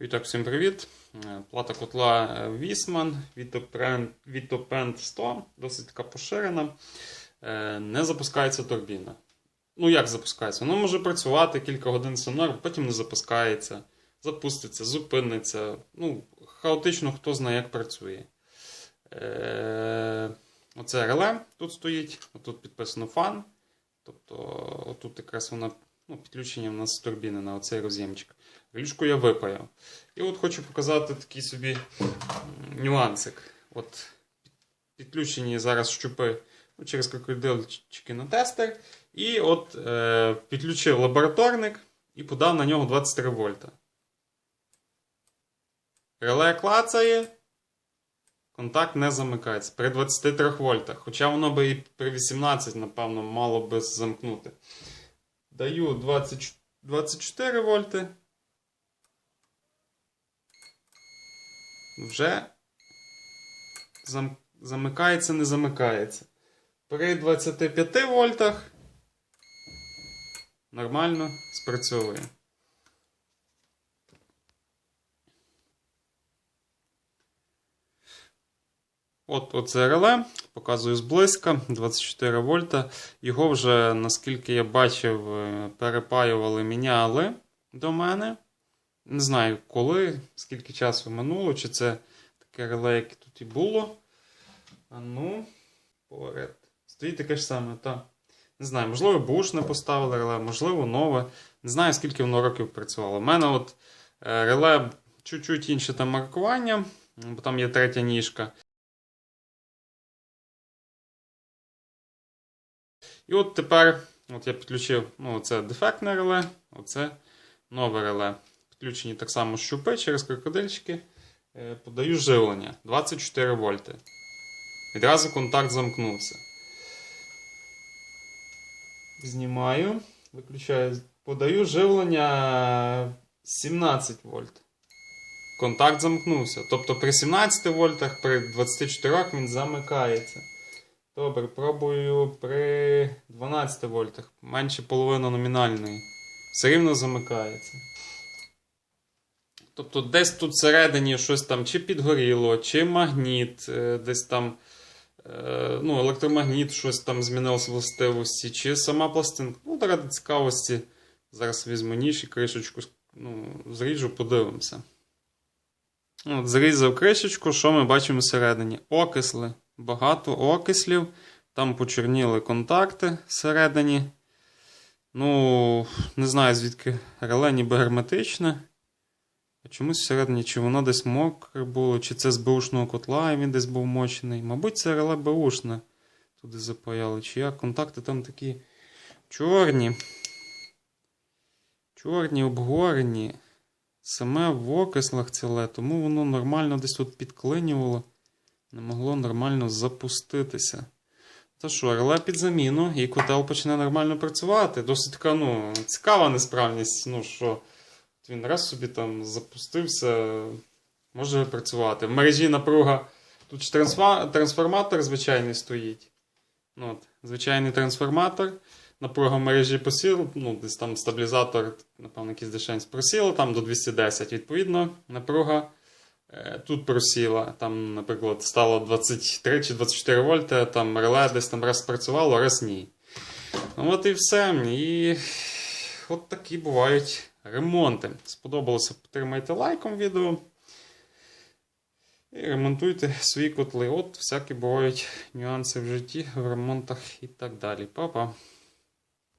І так, всім привіт. Е, Плата котла Вісман Вітопент 100, досить така поширена. Е, Не запускається турбіна. Ну, як запускається? Воно може працювати кілька годин сонар, потім не запускається, запуститься, зупиниться. Ну, хаотично хто знає, як працює. Е, Оце реле тут стоїть, тут підписано фан. Тобто, тут якраз вона ну, підключення в нас турбіни на оцей роз'ємчик. Релюшку я випаяв. І от хочу показати такий собі нюансик. От підключені зараз щупи ну, через крокодильчики на тестер. І от е, підключив лабораторник і подав на нього 23 вольта. Реле клацає. Контакт не замикається при 23 вольтах. Хоча воно би і при 18, напевно, мало би замкнути. Даю 20, 24 вольти. Вже зам, замикається, не замикається. При 25 вольтах нормально спрацьовує. От оце реле, показую зблизька, 24 вольта. Його вже, наскільки я бачив, е, перепаювали, міняли до мене. Не знаю коли, скільки часу минуло, чи це таке реле, яке тут і було. А ну, поряд. Стоїть таке ж саме, так. Не знаю, можливо, бушне поставили реле, можливо, нове. Не знаю, скільки воно років працювало. У мене от е, реле чуть-чуть інше там маркування, бо там є третя ніжка. І от тепер от я підключив ну, це дефектне реле, оце нове реле. Підключені так само щупи через крокодильчики. Е, Подаю живлення 24 вольти. Відразу контакт замкнувся. Знімаю, виключаю, подаю живлення 17 вольт. Контакт замкнувся. Тобто при 17 вольтах, при 24 він замикається. Добре, пробую при 12 вольтах. Менше половини номінальної. Все рівно замикається. Тобто десь тут всередині щось там чи підгоріло, чи магніт, е, десь там е, ну, електромагніт щось там змінилось властивості, чи сама пластинка. Ну, ради цікавості. Зараз візьму ніж і кришечку ну, зріжу, подивимося. От, Зрізав кришечку, що ми бачимо всередині? Окисли. Багато окислів. Там почорніли контакти всередині. Ну, не знаю, звідки реле ніби герметичне. А чомусь всередині, чи воно десь мокре було, чи це з беушного котла, і він десь був мочений. Мабуть, це реле беушне. Туди запаяли. Чи як? Контакти там такі чорні. Чорні, обгорені. Саме в окислах ціле, тому воно нормально десь тут підклинювало. Не могло нормально запуститися. Та що, реле під заміну, і котел почне нормально працювати. Досить така, ну, цікава несправність. Ну що, він раз собі там запустився, може працювати. В мережі напруга. Тут ж трансформатор звичайний стоїть. Ну, от, звичайний трансформатор. Напруга в мережі посіла, ну, десь там стабілізатор, напевно, якийсь дешенць просіла, там до 210. Відповідно, напруга тут просіла. Там, наприклад, стало 23 чи 24 вольти, там реле десь там раз спрацювало, раз ні. Ну, от і все. І от такі бувають ремонти. Сподобалося, підтримайте лайком відео. І ремонтуйте свої котли. От всякі бувають нюанси в житті, в ремонтах і так далі. Па-па.